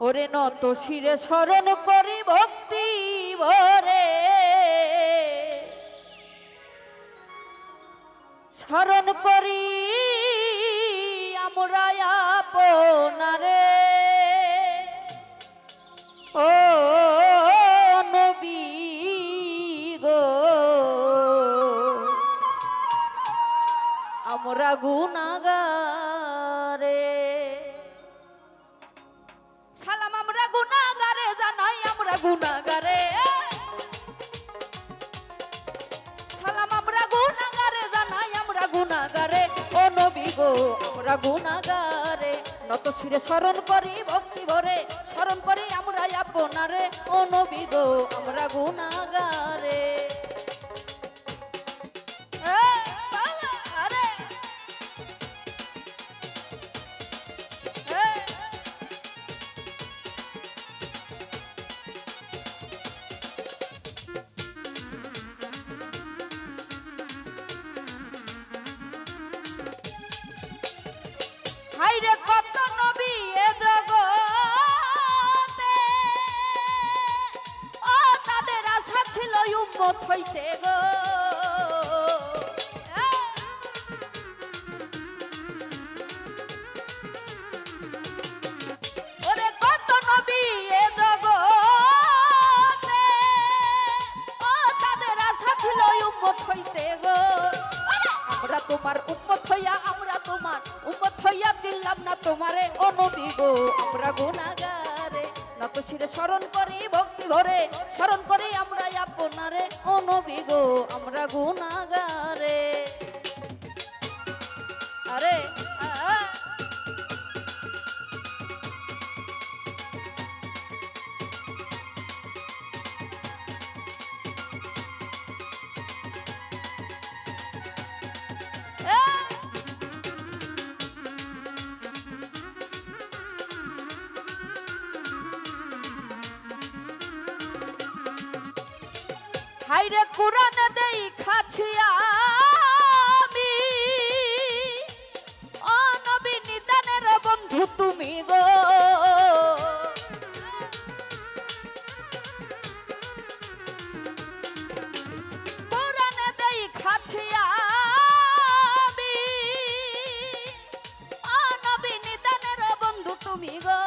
ওরে নত শিরে স্মরণ করি ভক্তি ভরে। স্মরণ করি আমরা আপনারে। ও নবী গো। আমরা গুনাগারে জানাই আমরা গুনাগারে সালাম আমরা গুনাগারে জানাই আমরা গুনাগারে ও নবী গো আমরা গুনাগারে নত শিরে স্মরণ করি ভক্তি ভরে স্মরণ করি আমরা আপনারে ও নবী গো আমরা গুনাগারে ওরে আমরা তোমার উম্মত হইয়া, আমরা তোমার উম্মত হইয়া দিলাম না তোমারে, ও নবী গো। আমরা গুনাগারে নত শিরে স্মরণ করি, ভক্তি ভরে স্মরণ করি, আমরা আপনারে ও আমরা গুনাগারে আরে হাইরে কুরান দেই খাছি আমি। ও নবী নিদানের বন্ধু তুমি গো। বন্ধু তুমি গো।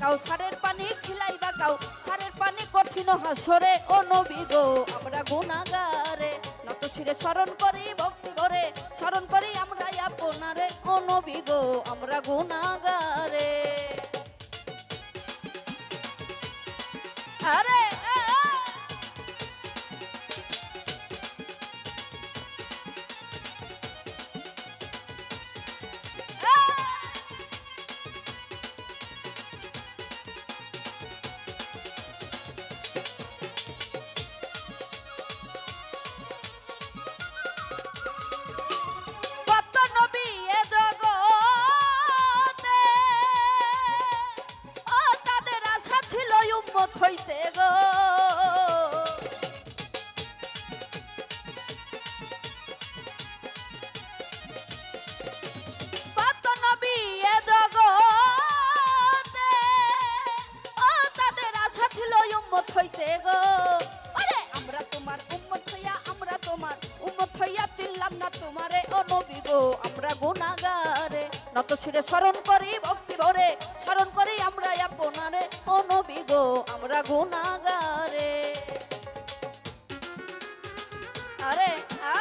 বাকাও সারের পানি খিলাইবা কাউ সারের পানি কঠিন হাসরে ও নবী গো আমরা গুণাগারে, নত শিরে স্মরণ করি ভক্তি ভরে, স্মরণ করি আমরা আপনারে ও নবী গো আমরা গুণাগারে। আরে! উম্মত হইছে গো। আরে, আমরা তোমার উম্মত হইয়া, আমরা তোমার উম্মত হইয়া দিলাম না তোমারে, ও নবী গো, আমরা গুনাগারে নত ছিড়ে স্মরণ করি ভক্তি ভরে, স্মরণ করি আমরা আপনারে, ও নবী গো, আমরা গুনাগারে আরে আ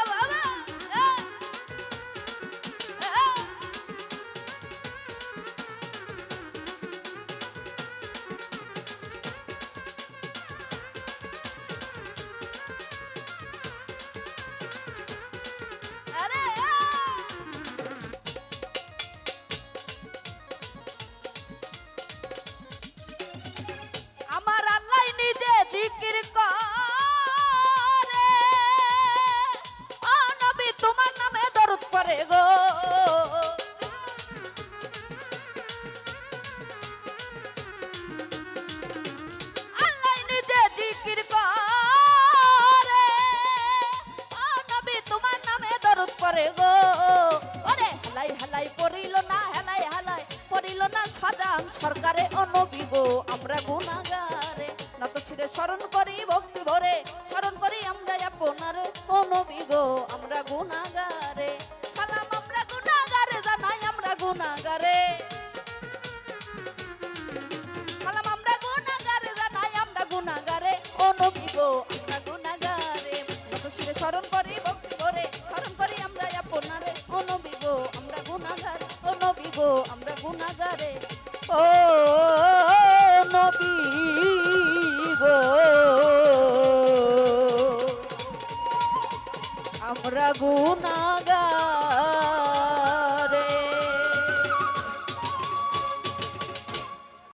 নত শিরে স্মরণ করি ভক্তি ভরে। স্মরণ করি আমরা আপনারে। অনবী গো, আমরা গুনাগারে সালাম আমরা গুনাগারে জানাই আমরা গুনাগারে সালাম আমরা গুনাগারে জানাই আমরা গুনাগারে ও গো, আমরা গুনাগারে নত শিরে স্মরণ করি ভক্তি করে স্মরণ করি আমরা আপনারে। ও গো, আমরা গুনাগার ও গো, আমরা গুনাগারে 라고 나가?